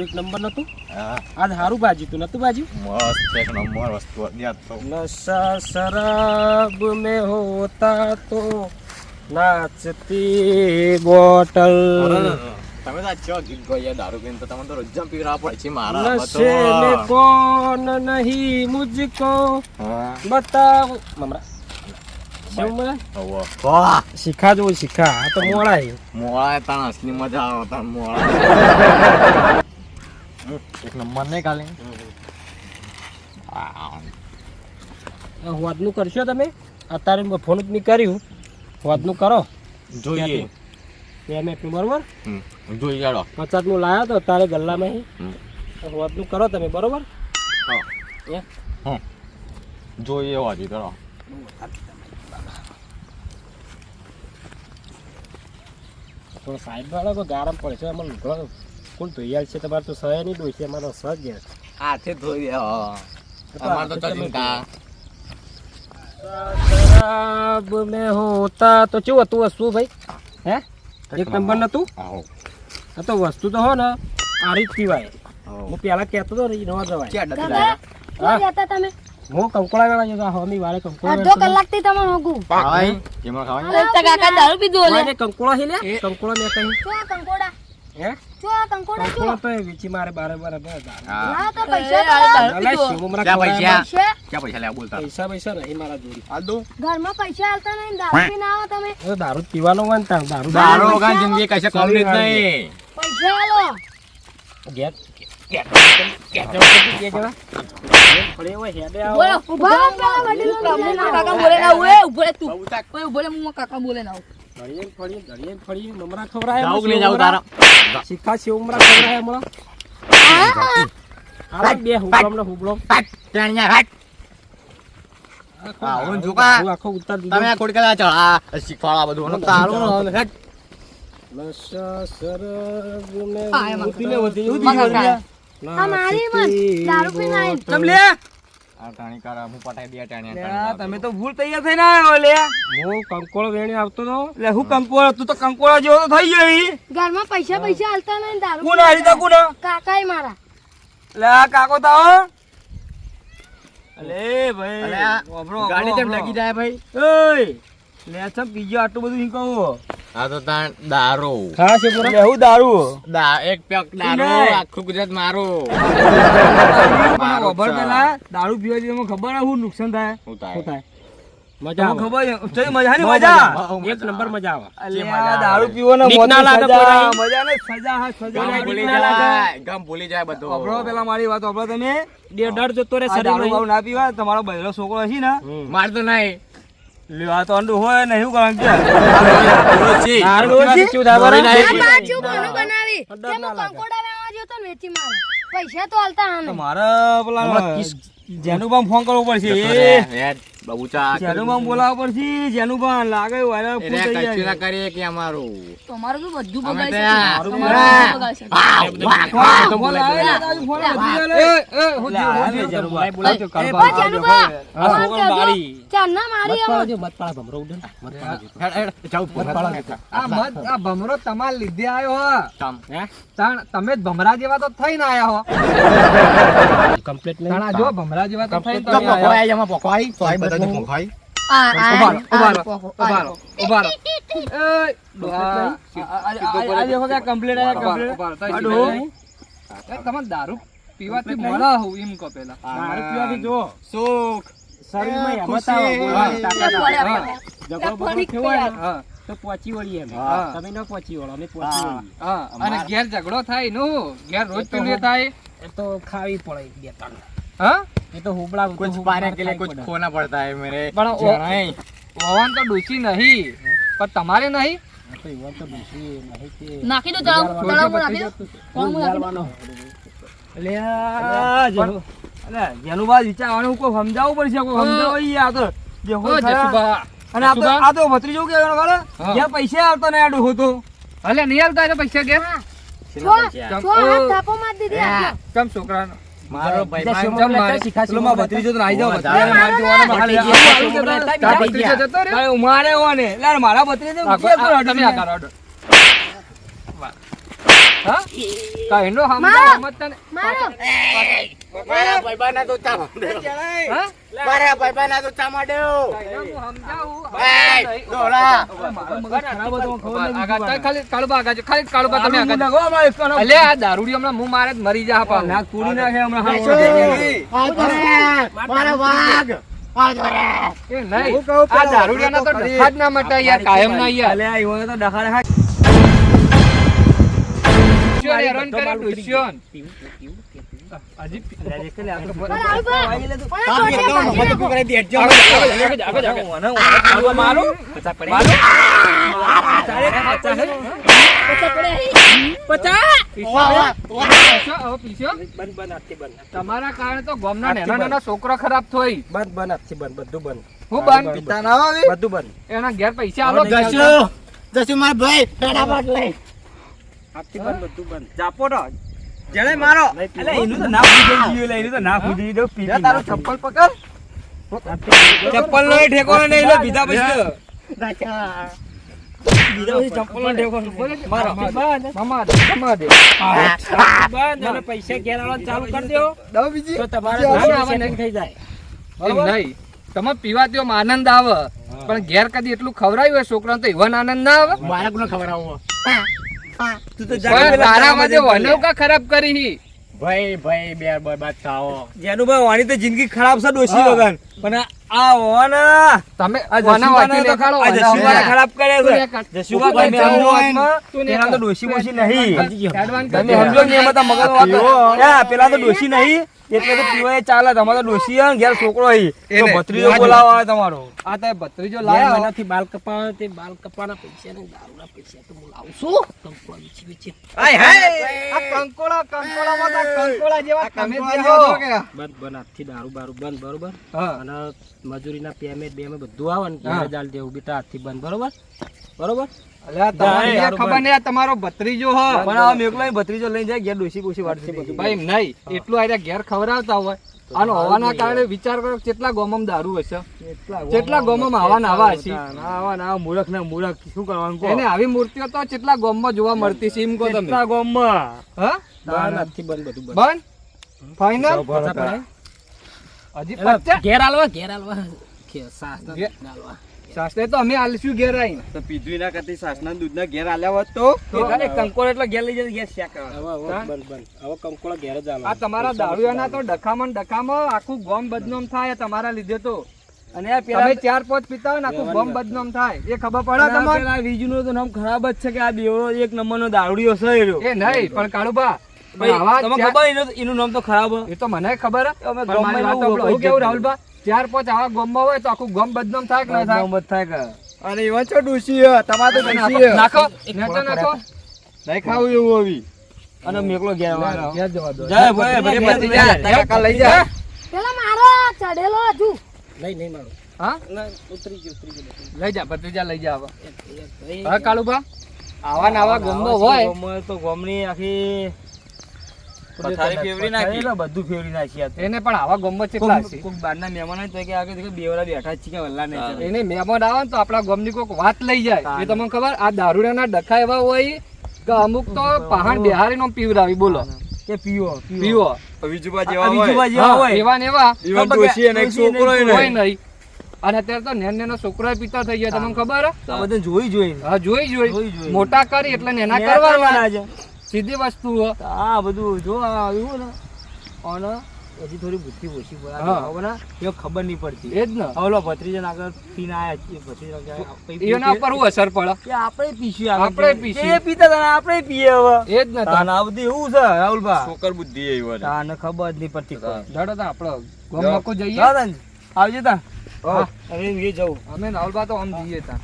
એક નંબર નતું હા સારું ભાજી તું નતું ભાજી એક નંબર વસ્તુ નશા શરાબ મે હોતા તો નાચતી બોટલ તમે તો છો ગીત ગોયા દારૂ પીને તો તમે તો રોજ પીવરા પડે છે મારા નશે કોન નહીં મુજકો બતાવ મમરા મળે ઓવો વાહ. શિખા જો શિખા. આ તો મોળાય. મોળાય તાણ અસલી મજા આવે તાણ મોળા એક નંબર ને કાલે હોદનું કરશો તમે? અત્યારે ફોન જ નહીં કર્યું. હોદનું કરો. જોઈએ. એમએફી બરોબર? જોઈ જાડો પચાસનું લાવ્યો તો તારે ગલ્લામાં હોદનું કરો તમે બરોબર? હા. જોઈએ હોજી કરો. થોડો સાહેબ વાળો તો ગારમ પડશે અમારે લુગડો કોણ ધોઈ છે? તમારે તો સહે નહીં છે અમારો સહ જ. હાથે ધોઈ અમારે તો ચિંતા શરાબ મેં હોતા તો કેવું હતું વસ્તુ ભાઈ? હે? એક નંબર નતું? હા તો વસ્તુ તો હો ને આરી જ પીવાય. હું પેલા કહેતો હતો ને ઈ ન જવાય જતા તમે? હું કંકોળા જતો હોમી વાળે કંકોળા અડધો કલાકથી તમે હોગુ. ખાવાય કેમાં અરે તો કાકા દારૂ પીધો ઓલે? મને કંકોળા હી લે કંકોળા મે કહી. તો કંકોડા. હે? તો કંકોડા તો એ વીચી મારે બારે બારે બે હા. તો પૈસા તો લાવ. અલા, ક્યાં પૈસા? ક્યાં પૈસા લે બોલતા? પૈસા પૈસા નહીં મારા જોડી. આ દો. ઘરમાં પૈસા આલતા નહીં દારૂ પીને આવો તમે. હવે દારૂ પીવાનો હોય ને તાર. દારૂ દારૂ વગર જિંદગી કશે કોમ નહીં. પૈસા આલો. ગેટ. શીખવાડા બધું તારું હેટ નશા શરાબ મેં હા, એમાં તમે તો ભૂલ તૈયાર થઈને આવ્યો લે. હું કંકોળો વેણી આવતો તો. લે હું કંકોળો તું તો કંકોળો જેવો તો થઈ ગયો ઘરમાં પૈસા પૈસા આલતા નહીં દારૂ કોણ હારી તા કોણ? કાકા મારા. લે કાકો તાવો અલે ભાઈ. ગાડી કેમ જાય ભાઈ? ઓય લે પીજો આટલું બધું ઈ કહું આ તો તાણ દારૂ. હા છે પૂરા? હું દારૂ? દા એક પેક દારૂ આખું ગુજરાત મારો. મારો ખબર પેલા દારૂ પીવાથી તમને ખબર ને શું નુકસાન થાય. શું થાય? થાય? મજા આવે. ખબર છે? ચઈ મજા ની મજા? એક નંબર મજા આવે. આ. દારૂ પીવો ને. મજા ને સજા હા સજા ભૂલી. જાય ગમ ભૂલી જાય બધું. આપણો પેલા મારી વાત આપણો તમે. ડર જતો રે આ શરીર ના પીવા તમારો બહેરો છોકરો હશે ને. માર તો નહીં. લેવા તો અંડું હોય ને ડર કે પૈસા તો મારે પેલા જેનું પણ ફોન કરવો પડશે. જતો એ રે, હેડ, બહુ ચા જેનું બામ પડશે જેનું લાગે થઈ ના કરીએ કે અમારું. તમારું બધું બગાડી ને. હો તમ. હે? તાણ તમે જ ભમરા જેવા તો થઈને આયા હો. કમ્પ્લીટ જો ભમરા જેવા તો થઈને આયા. ડોહો. એ, તમે દારૂ પીવાથી હોવ એમ કહો પેલા દારૂ પીવાથી જો સુખ શરીરમાં ને, તો પહોંચી વળીએ હા. તમે ન પહોંચી વળો, અમે પહોંચી. વળીએ. હા. અને ઘેર ઝઘડો થાયનું ઘેર રોજ પીવડે થાય એ તો ખાવી પડે બે ત્રણ. હા એ તો હુબડા कुछ હુબડા पाने के लिए ખાવી कुछ પડે. खोना पड़ता है मेरे પણ ઓ- जनाई। વવાન તો ડૂસી નહીં પણ તમારે નહીં આ તો એવા તો ડૂસી નહીં કે- નાખી દો તળાવ તળાવમાં નાખી દો ફૂલ ઉગાડવાનો. એટલે આ જેનું- અલે, જેનું બાદ વિચારવાનું કોઈ સમજાવવું પડશે કોઈ સમજાવો ઈ આ તો જે ઓ, હોય ખરા. જસુભા. અને આ તો આ તો ભત્રીજો કે ખબર હા. જ્યાં પૈસા આવતો ને આ ડોહો તો અલે નહીં આવતા એને પૈસા કે છો છો હાથ થાપો માર દીધી આટલો. કેમ છોકરા મારો ભાઈ ભત્રીજો તો નાઈ જાવ. મારી આવું. આવું ઓને લાર મારા ભત્રીજો કે કરો તમે આ કરો. હા? કાંઈ નો સમજો, મારો. સમજતા મારો મારા ભાઈબાના તો ચા માંડ્યો. મારા ભાઈબાના તો ચા માંડ્યો. કાંઈ નો હું સમજાવું. એય, સમજતા નહીં. ડોલા. ખાલી કાળુબા આગળ ખાલી કાળુબા તમે એકનો. અલ્યા, આ દારૂડી હમણાં મું મારે મરી જા પાછું. નાક તોડી નાખે હમણાં. મારા વાઘ. એ નહીં. આ દારૂડિયાના તો ડખા જ ના મટાય યાર, કાયમ ના યાર. અલ્યા, ઈવોને તો ડખાડે હાથ. તમારા કારણે તો ગામના આજથી નાના નાના છોકરો ખરાબ થઈ. બંધ, બંધ, આજથી બંધ, બધું બંધ. હું બંધ? પિતા ના આવે. બધું. બંધ. એના ઘેર પૈસા આવો જશું. જશું મારા ભાઈ. લઈ. હાથથી બંધ, બધું બંધ. જાપો જેને મારો. એટલે એનું તો ના ફૂટી ગયું, એનું તો ના ફૂટી દો પી તારો ચપ્પલ પકડ. ચપ્પલ નો ઠેકો ને એટલે બીજા પછી. મામા દે આનંદ આવે. પણ ઘેર કદી એટલું ખવડાયું હોય છોકરા તો એવો આનંદ ના આવે. બાળક ને આવું તું તો પણ તારામાં જે વનવ ખરાબ કરી હી. ભાઈ ભાઈ બે બરબાદ થાઓ. જેનું ભાઈ વાણી તો જિંદગી ખરાબ છે દોષી વગર. પણ આ ઓના તમે આ આ ખરાબ કરે છે. જશુભાઈ કાઢ. જશુબા તું. ડોશી બોશી નહીં. તમે સમજો ને એમાં તો મગજ વાત યા, પેલા તો ડોશી નહીં. એટલે તો પીવાય ચાલે તમારો ડોશી હે ઘેર છોકરો હી. તો ભત્રીજો બોલાવો આવે તમારો. આ તે ભત્રીજો લાયા. એનાથી બાલ કપાવા તે બાલ કપાના પૈસા ને દારૂના પૈસા તો હું લાવું છું. કંકોડા વેચી વેચી. હાય હાય. આ કંકોળા કંકોડામાં તો કંકોળા જેવા તમે કંકોડા બસ હાથથી દારૂ બારૂ બંધ બરોબર? હા. અને મજૂરીના પેમેન્ટ બેમેન્ટ બધું આવે ને. ઘરે જાલ દેવું બીટા હાથથી બંધ બરોબર? બરોબર? અલ્યા, તમને જાય, ખબર નહીં તમારો ભત્રીજો હ. પણ આ મેકલો ભત્રીજો લઈને જાય ઘેર ડોશી બોશી વાળશે. ભાઈ નહીં. એટલું આર્યા ઘેર ખવડાવતા હોય. આનો હોવાના કારણે વિચાર કરો કેટલા ગોમમ દારૂ હશે. કેટલા ગોમમ આવા ને આવા હશે. આવા ના મૂરખ ના મૂરખ. શું કરવાનું એને આવી મૂર્તિઓ તો કેટલા ગોમમાં જોવા મળતી છે એમ કહો તમે. કેટલા ગામમાં? હા? બંધ બધું બંધ. બંધ? ફાઈનલ? હજી ઘેર આલવા ઘેર આલવા. કે સાસ ના ઘેર. આલવા. શાસ્ત્રે તો અમે આલશું ઘેર આવીને તો પીધું ના કરતી સાસના દૂધના ઘેર આલ્યા હોત તો? તો એટલે ઘેર લઈ જાય ઘેર શેક હવે હવે બંધ બંધ. હવે કંકોડા ઘેર જ આ તમારા દારૂના તો ડખામાં ડખામાં આખું ગોમ બદનામ થાય તમારા લીધે તો. અને પેલા તમે ચાર પાંચ પીતા હોય ને આખું ગોમ બદનામ થાય. એ ખબર પડે તમારે પેલા વીજુનો તો નામ ખરાબ જ છે કે આ બેવડો એક નંબરનો દારૂડિયો છે. એ નહીં પણ કાળુભા એનું- એનું નામ તો ખરાબ એ તો મને ખબર હે. અમે પણ મારી ગામમાં વાત એવું સાંભળો. હું કોઈ કેવું રાહુલભા ચાર પાંચ આવા ગામમાં હોય તો આખું ગામ બદનામ થાય કે ના થાય બદનામ જ થાય કે. અને એવા છો ડૂસી તમારે તો ડૂસી નાખો નાખો નાખો. નહીં ખાવું એવું આવી. અને મેકલો ઘેર વાળો. ઘેર જવા દો. જાય ભાઈ, ભલે જા, જાય. લઈ જા. પેલા મારો ચડેલો હજુ. નહીં નહીં મારું. હા? ઉતરી ગયું ઉતરી ગયું. લઈ જા ભત્રીજા લઈ જા હવે. એ- એ- હા કાળુભા આવા ને આવા ગામમાં હોય તો ગામની આખી પથારી ફેરવી નાખી. પથારી બધું ફેરવી નાખી એને પણ આવા ગામમાં કેટલા કોક- કોક બહારના મહેમાન હોય તો કે આગળ દેખો બેવડા બેઠા છે કે વલ્લા નહીં એને મહેમાન આવે ને તો આપણા ગામની કોઈક વાત લઈ જાય. એ તમને ખબર? આ દારૂડિયાના ડખા એવા હોય કે અમુક તો પહાણ બિહારીનો પીવરાવી બોલો. કે પીવો પીવો. વિજુબા જેવા હોય. બાજુ હોય. એવા ને એવા. એવા ડોશી અને એક ડોશી અને છોકરો હોય નહીં. અને અત્યારે તો નેન નેનો છોકરો પીતા થઈ ગયા તમને ખબર? હે? જોઈ જોઈ. હા જોઈ જોઈ. મોટા કરી એટલે નેના કરવાના. કરવાના છે. સીધી વસ્તુ તો આ બધું જો આ આવ્યું ને અને હજી થોડી બુદ્ધિ ઓછી પડે હા. એ ખબર નહીં પડતી. એ જ ને. હવે ભત્રીજન આગળ પીને આવ્યા છીએ. ભત્રીજા કે આ પી- એના ઉપર શું અસર પડે. કે આપણે પીશું આપણે પીશું. એ પીતા તને આપણે પીએ હવે. એ જ ને તાન. આ બધું એવું છે રાહુલભાઈ છોકર બુદ્ધિ એવી હોય. તને ખબર જ નહીં પડતી ધડો તા આપણે આપણો મકો જઈએ. આવજે તા અરે એ જવું અમે રાહુલભાઈ તો આમ જઈએ તા